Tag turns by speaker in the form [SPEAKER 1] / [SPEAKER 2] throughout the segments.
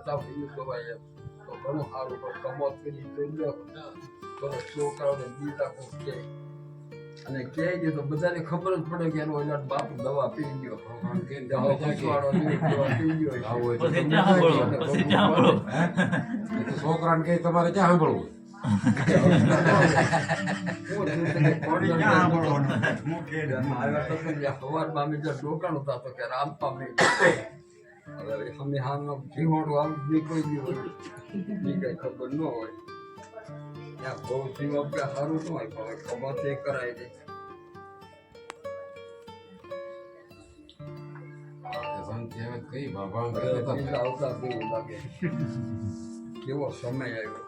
[SPEAKER 1] જતા હોઈએ તો ભાઈ એમ તો ઘણું સારું પણ કમોત કરી જોઈ લો તો છોકરાઓને બીજા કોક કે અને કહે છે. તો બધાને ખબર જ પડે કે એનો ઓલા બાપ દવા પી ગયો ગયો
[SPEAKER 2] છોકરાને કહે તમારે ક્યાં સાંભળવું?
[SPEAKER 1] સવારમાં અમે જે રોકાણું હતા તો કે રામ પામે હાલનો જીવાણું આવું બી કોઈ બી હોય. બી કઈ ખબર ન હોય. ત્યાં બહુ જીવ આપણે સારું ન હોય પણ ખબર તે કરાય આવતા કેવું કેવો સમય આવ્યો?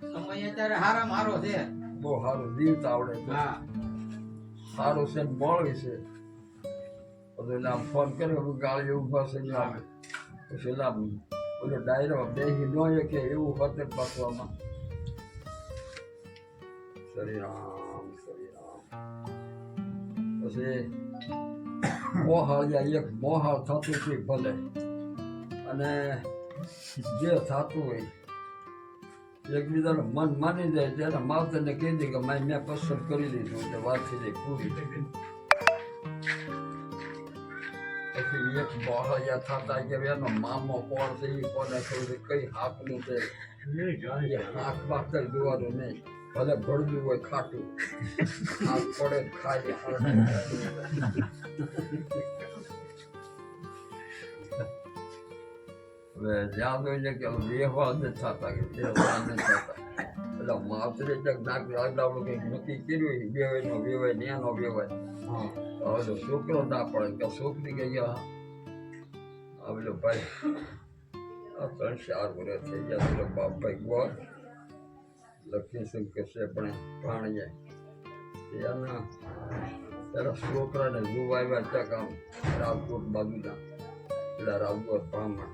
[SPEAKER 3] સમય અત્યારે હારા મારો છે.
[SPEAKER 1] બહુ સારું જીવતા આવડે છે. સારું છે ને છે. એટલે આમ ફોન કર્યો ગાળી એવું ઊભા છે ને આમ પછી આમ ઓલો ડાયરો બેસી ન કે એવું હતું પાછવામાં શ્રી રામ શ્રી રામ પછી મોહાળ એક મોહાળ થતું છે ભલે. અને જે થતું હોય, એકબીજાનું મન માની જાય ત્યારે માવતરને કહી દે કે મેં પસંદ કરી લીધું એટલે વાત થઈ જાય પૂરી એક બહોળિયા થતા કે એનો મામો કોણ છે એ કોને ખબર કઈ હાકનું છે. હાથ બાકર જોવાનું નહીં. ભલે ભળવું હોય ખાટું. હાથ પડે ખાઈ હવે જ્યાં જોઈને કે વ્યવહાર નથી થતા કે વ્યવહાર નથી થતા. એટલે માત્ર નાક લાગડાવડું કંઈક નક્કી કર્યું વેવાય ને એનો બેવાય હવે તો છોકરો ના પડે કે છોકરી કે આ પેલો ભાઈ, આ ત્રણ ચાર વર્ષ થઈ ગયા પેલો બાપ ભાઈ ગોળ લક્ષ્મીશંકર છે, પણ ભાણીએ એના ત્યારે છોકરાને જોવા આવ્યા ત્યાં કામ, રાજકોટ બાજુના, પેલા રાજકોટ બ્રાહ્મણ.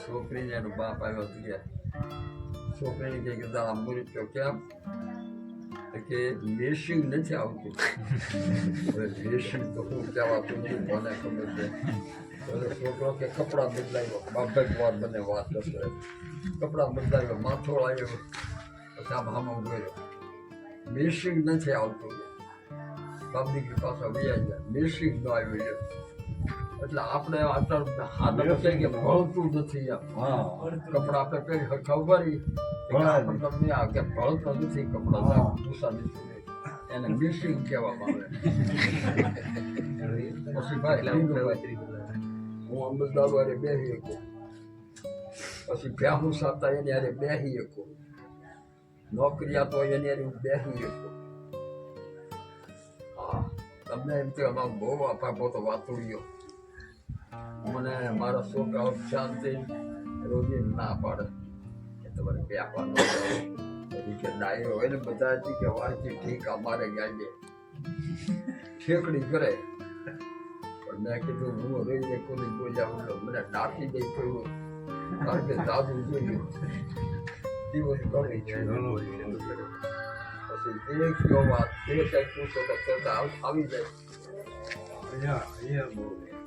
[SPEAKER 1] છોકરીને એનો બાપ આવ્યો તો કે છોકરીને કહે કે, દાદા મુરી તો કેમ તો કે લેશિંગ નથી આવતું. લેશિંગ તો શું કહેવાતું નહીં, મને ખબર છે. છોકરો કે કપડાં બદલાવ્યો. બાપક વાર મને વાત કરતો કપડાં બદલાવ્યો, માથો આવ્યો પછી આમ આમ ગયો. મેશિંગ નથી આવતું. પબ્લિક પાસે વૈયા ગયા. મેશિંગ ન આવ્યું એટલે આપણે હાથ છે કે ભળતું નથી કપડા આપણે કઈ ખબર તમને આ કે ભળતો નથી કપડા ભૂસા નથી. એને મિસિંગ કહેવામાં આવે. પછી ભાઈ હું અમદાવાદ વારે બેસી શકું પછી ભ્યાહું સાતા એની યારે બેસી શકું નોકરિયા તો એની યારે હું બેસી શકું હા. તમને એમ કે અમારો બહુ આપા તો વાતુડ્યો મને મારા છોકરાઓ શાંતિ રોજી ના પાડે કે તમારે બેસવાનું પછી કે ડાયરો હોય ને બધા કે વાંચી ઠીક અમારે ગાંજે ઠેકડી કરે. પણ મેં કીધું હું રહીને કોની બોલ્યા મને ડાકી દઈ કહ્યું કારણ કે દાદુ જોયું દિવસ ઘણી છે. પછી એક કયો વાત કંઈક પૂછો તો આવ- જાય. લે,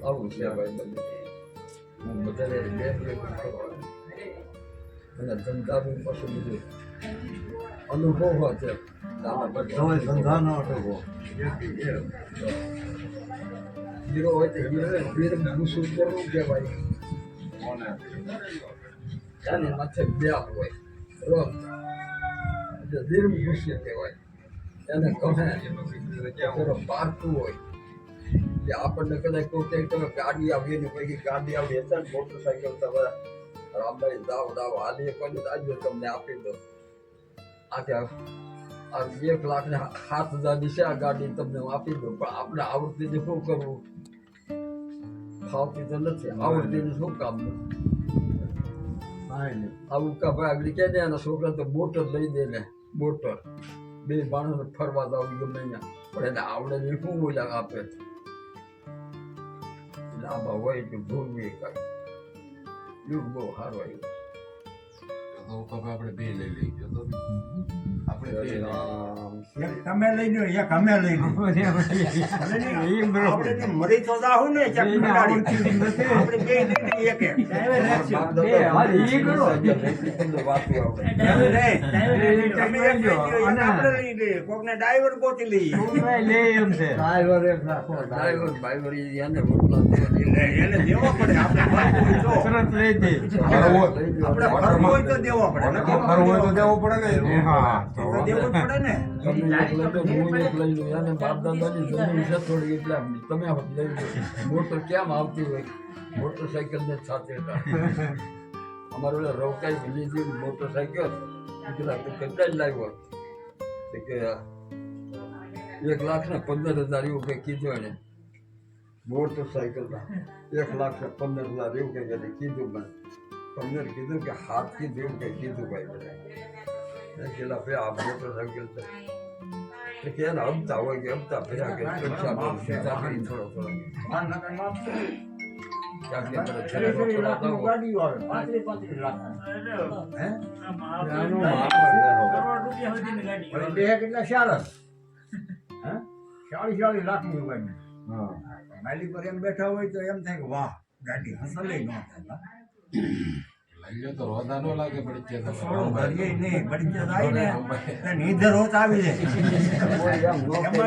[SPEAKER 1] આવું છે ભાઈ હું બધાને બે અને ધંધાનું પાછું બધું અનુભવ છે હીરો હોય તો હીરો હીર ભૂસું કરવું કહેવાય એની માથે બે હોય રોજ એટલે વીર ભૂસું કહેવાય એને પેલો પારતું હોય કે આપણને કદાચ કોઈ કહે તમે ગાડી આવી ને પછી ગાડી આવી હતા ને મોટરસાઇકલ તમારા રામભાઈ દાવ દાવ હાલી કોઈ આજે તમને આપી દો આ કે આ એક લાખ ને સાત હજારની છે આ ગાડી તમને હું આપી દઉં. પણ આપણે આવડતી ને શું કરવું? ફાવતી તો નથી. આવડતી ને શું કામ આવું કા ભાઈ આગળ કે ને એના છોકરા તો મોટર લઈ દે ને મોટર બે માણસ ફરવા જાવ ગમે પણ એને આવડે ને શું બોલ્યા આપે? લાંબા હોય તો ભૂલવી કાંઈ. યુગ બહુ સારો આવ્યો
[SPEAKER 2] તો આપણે બે લઈ લઈ ગયો તો. આપણે બે લઈ
[SPEAKER 1] રામ
[SPEAKER 3] એક તમે લઈ લો એક અમે લઈ લો આપણે મરી તો જાહું ને આપણે બે લઈ એક એક.
[SPEAKER 1] બાપ દાદા તમને વાતું આવડે.
[SPEAKER 3] તમે એક લઈ એક લઈ લઈએ. કોકને ડ્રાઈવર
[SPEAKER 1] ડ્રાઈવર એને રોટલા દે.
[SPEAKER 3] એને દેવો પડે. આપણે ફરવું હોય તો. આપણે ફરવું હોય તો દેવો પડે.
[SPEAKER 2] ફરવું હોય તો દેવું પડે ને. હા.
[SPEAKER 3] તો દેવું પડે ને.
[SPEAKER 1] લઈ લઈ બાપ દાદાની જમીન છે થોડી એટલે તમે મોટર કેમ આવતી હોય? મોટરસાઇકલ ને સાથે હતા. અમારે રવકાઈ લીધી મોટરસાઇકલ કેટલા કેટલા જ લાવ્યો કે એક લાખ ને પંદર હજાર એવું કંઈ કીધું એને. મોટરસાઇકલ એક લાખ ને પંદર હજાર એવું કંઈક એને કીધું મને. પંદર કીધું કે હાથ કીધું એવું કંઈ કીધું ભાઈ મને. પેલા ભાઈ આ મોટરસાઇકલ કે એના હપ્તા હોય કે હપ્તા ભર્યા કે થોડો થોડો. ને
[SPEAKER 3] લાખ કેટલા ચાલીસ ચાલીસ ચાલીસ લાખની ગાડી માલિક પર એમ બેઠા હોય તો એમ થાય કે વાહ ગાડી હસલે ન થાય.
[SPEAKER 2] તો રોદા નો લાગે પડી
[SPEAKER 3] ભરીએ નહીં બળી જાય ને તો નીંદર હોત આવી જાય.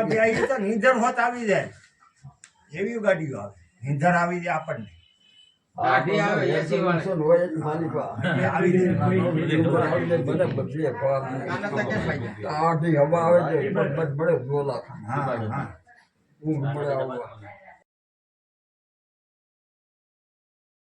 [SPEAKER 1] ન
[SPEAKER 3] આવી તો નીંદર હોત આવી જાય. એવી ગાડીઓ આવે. નીંદર આવી જાય આપણને.
[SPEAKER 1] આવે હોય હવા આવે છે બસ ઊંઘ મળે આવવા.